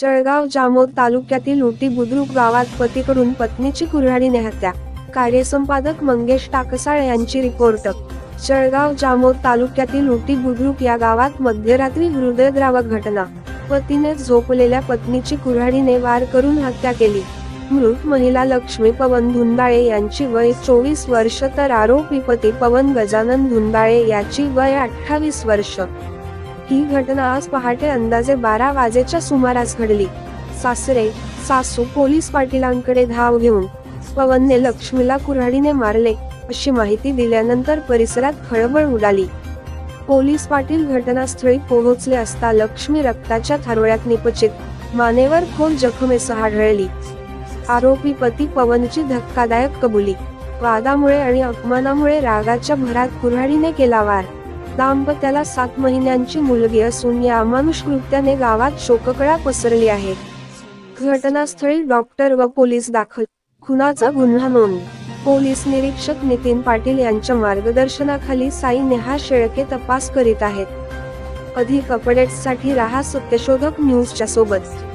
जळगाव जामोद तालुक्यातील उटी बुद्रुक गावात पतीकडून पत्नीची कुऱ्हाडीने हत्या कार्यसंपादक मंगेश टाकसाळ यांची रिपोर्ट. जळगाव जामोद तालुक्यातील उटी बुद्रुक या गावात मध्यरात्री हृदयद्रावक घटना. पतीने झोपलेल्या पत्नीची कुऱ्हाडीने वार करून हत्या केली. मृत महिला लक्ष्मी पवन धुंदाळे यांची वय चोवीस वर्ष तर आरोपी पती पवन गजानन धुंदाळे याची वय अठ्ठावीस वर्ष. ही घटना आज पहाटे अंदाजे बारा वाजेच्या सुमारास घडली. सासरे सासू पोलीस पाटीलांकडे धाव घेऊन पवनने लक्ष्मीला कुऱ्हाडीने मारले अशी माहिती दिल्यानंतर परिसरात खळबळ उडाली. पोलीस पाटील घटनास्थळी पोहोचले असता लक्ष्मी रक्ताच्या थारोळ्यात निपचित मानेवर खोल जखमेसह आढळली. आरोपी पती पवनची धक्कादायक कबुली वादामुळे आणि अपमानामुळे रागाच्या भरात कुऱ्हाडीने केला वार. दाम्पत्याला सात महिन्यांची मुलगी असून या अमानुष कृत्याने गावात शोककळा पसरली आहे. घटनास्थळी डॉक्टर व पोलीस दाखल. खुनाचा गुन्हा नोंद. पोलीस निरीक्षक नितीन पाटील यांच्या मार्गदर्शनाखाली साई नेहा शेळके तपास करीत आहेत. अधिक अपडेट्ससाठी राहा सत्यशोधक न्यूजच्या सोबत.